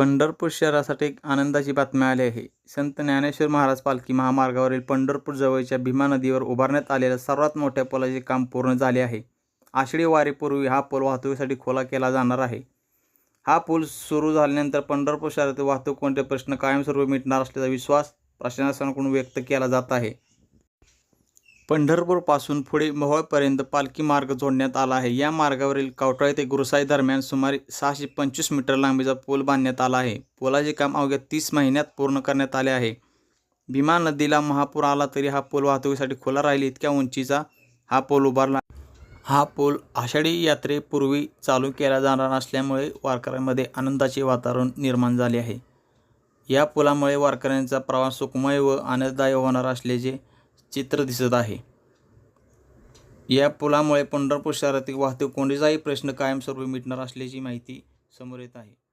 पंढरपूर शहरासाठी एक आनंदाची बातमी आली आहे. संत ज्ञानेश्वर महाराज पालखी महामार्गावरील पंढरपूर जवळच्या भीमा नदीवर उभारण्यात आलेल्या सर्वात मोठ्या पुलाचे काम पूर्ण झाले आहे. आषाढी वारीपूर्वी हा पूल वाहतुकीसाठी खुला केला जाणार आहे. हा पूल सुरू झाल्यानंतर पंढरपूर शहरातील वाहतूक कोणते प्रश्न कायमस्वरूपी मिटणार असल्याचा विश्वास प्रशासनाकडून व्यक्त केला जात आहे. पंढरपूरपासून पुढे मोहोळपर्यंत पालखी मार्ग जोडण्यात आला आहे. या मार्गावरील कावटाळी ते गुरुसाई दरम्यान सुमारे सहाशे पंचवीस मीटर लांबीचा पूल बांधण्यात आला आहे. पुलाचे काम अवघ्या तीस महिन्यात पूर्ण करण्यात आले आहे. भीमा नदीला महापूर आला तरी हा पूल वाहतुकीसाठी खुला राहील इतक्या उंचीचा हा पूल उभारला. हा पूल आषाढी यात्रेपूर्वी चालू केला जाणार असल्यामुळे वारकऱ्यांमध्ये आनंदाचे वातावरण निर्माण झाले आहे. या पुलामुळे वारकऱ्यांचा प्रवास सुखमय व आनंददायी होणार असल्याचे चित्र दिसत आहे. या पुलामुळे पंढरपूर शहरातील वाहतूक कोंडीचाही प्रश्न कायमस्वरूपी मिटणार असल्याची माहिती समोर येत आहे.